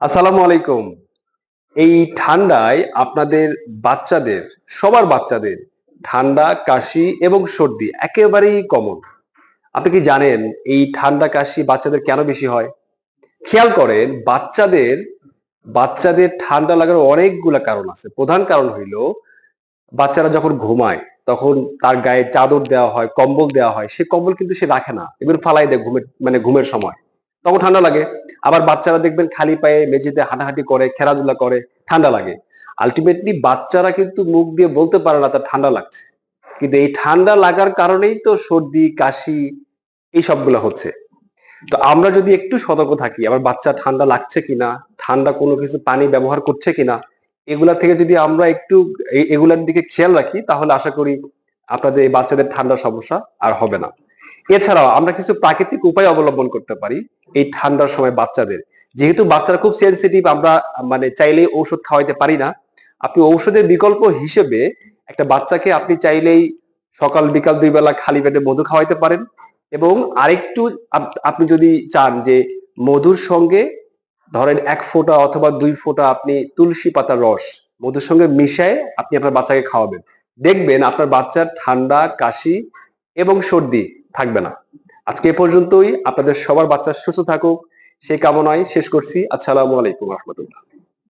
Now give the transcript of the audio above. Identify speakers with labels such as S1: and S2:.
S1: আসসালামু আলাইকুম। এই ঠান্ডায় আপনাদের বাচ্চাদের, সবার বাচ্চাদের ঠান্ডা, কাশি এবং সর্দি একেবারেই কমন আপনি কি জানেন এই ঠান্ডা, কাশি বাচ্চাদের কেন বেশি হয়? খেয়াল করেন, বাচ্চাদের বাচ্চাদের ঠান্ডা লাগার অনেকগুলা কারণ আছে। প্রধান কারণ হইল, বাচ্চারা যখন ঘুমায়, তখন তার গায়ে চাদর দেওয়া হয়, কম্বল দেওয়া হয়, সে কম্বল কিন্তু সে রাখে না। এগুলো ফালাই দেয় ঘুমের মানে ঘুমের সময়। তখন ঠান্ডা লাগে। আবার বাচ্চারা দেখবেন খালি পায়ে মেঝেতে হাঁটাহাঁটি করে, খেলাধুলা করে, ঠান্ডা লাগে। আলটিমেটলি বাচ্চারা কিন্তু মুখ দিয়ে বলতে পারে না, তার ঠান্ডা লাগছে। কিন্তু এই ঠান্ডা লাগার কারণেই তো সর্দি, কাশি এই সবগুলো হচ্ছে। তো আমরা যদি একটু সতর্ক থাকি, আবার বাচ্চা ঠান্ডা লাগছে কিনা, ঠান্ডা কোনো কিছু পানি ব্যবহার করছে কিনা, এগুলা থেকে যদি আমরা একটু এগুলার দিকে খেয়াল রাখি, তাহলে আশা করি আপনাদের এই বাচ্চাদের ঠান্ডার সমস্যা আর হবে না। এছাড়াও আমরা কিছু প্রাকৃতিক উপায় অবলম্বন করতে পারি। এই ঠান্ডার সময় বাচ্চাদের। যেহেতু বাচ্চারা খুব সেনসিটিভ আমরা মানে চাইলেই ঔষধ খাওয়াইতে পারি না। আপনি ঔষধের বিকল্প হিসেবে একটা বাচ্চাকে আপনি চাইলেই সকাল, বিকাল দুই বেলা খালি পেটে মধু খাওয়াইতে পারেন এবং আরেকটু আপনি যদি চান যে মধুর সঙ্গে ধরেন এক ফোঁটা অথবা দুই ফোঁটা আপনি তুলসী পাতার রস মধুর সঙ্গে মিশায় আপনি আপনার বাচ্চাকে খাওয়াবেন। দেখবেন আপনার বাচ্চার ঠান্ডা, কাশি এবং সর্দি থাকবে না। আজকে পর্যন্তই। আপনাদের সবার বাচ্চা সুস্থ থাকুক। সেই কামনায় শেষ করছি। আসসালামু আলাইকুম রহমতুল্লাহ।